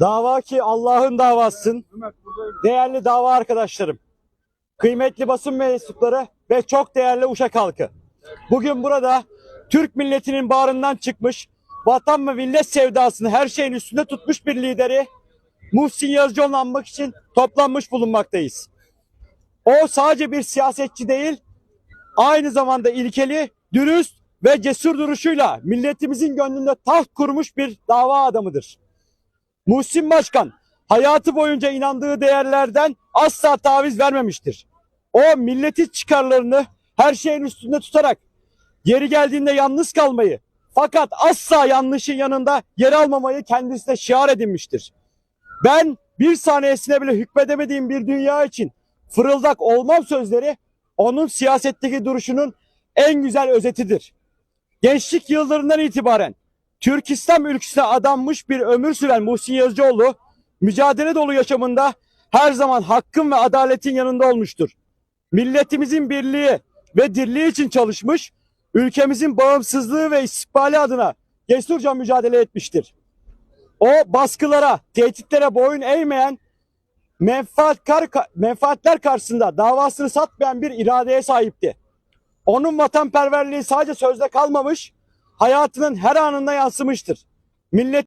Dava ki Allah'ın davasın. Değerli dava arkadaşlarım, kıymetli basın mensupları ve çok değerli Uşak halkı. Bugün burada Türk milletinin bağrından çıkmış, vatan ve millet sevdasını her şeyin üstünde tutmuş bir lideri Muhsin Yazıcıoğlu'nu anmak için toplanmış bulunmaktayız. O sadece bir siyasetçi değil, aynı zamanda ilkeli, dürüst ve cesur duruşuyla milletimizin gönlünde taht kurmuş bir dava adamıdır. Muhsin Başkan hayatı boyunca inandığı değerlerden asla taviz vermemiştir. O milletin çıkarlarını her şeyin üstünde tutarak yeri geldiğinde yalnız kalmayı fakat asla yanlışın yanında yer almamayı kendisine şiar edinmiştir. Ben bir saniyesine bile hükmedemediğim bir dünya için fırıldak olmam sözleri onun siyasetteki duruşunun en güzel özetidir. Gençlik yıllarından itibaren Türk İslam ülküsüne adanmış bir ömür süren Muhsin Yazıcıoğlu, mücadele dolu yaşamında her zaman hakkın ve adaletin yanında olmuştur. Milletimizin birliği ve dirliği için çalışmış, ülkemizin bağımsızlığı ve istikbali adına cesurca mücadele etmiştir. O baskılara, tehditlere boyun eğmeyen, menfaatkar, menfaatler karşısında davasını satmayan bir iradeye sahipti. Onun vatanperverliği sadece sözde kalmamış, hayatının her anında yansımıştır. Millet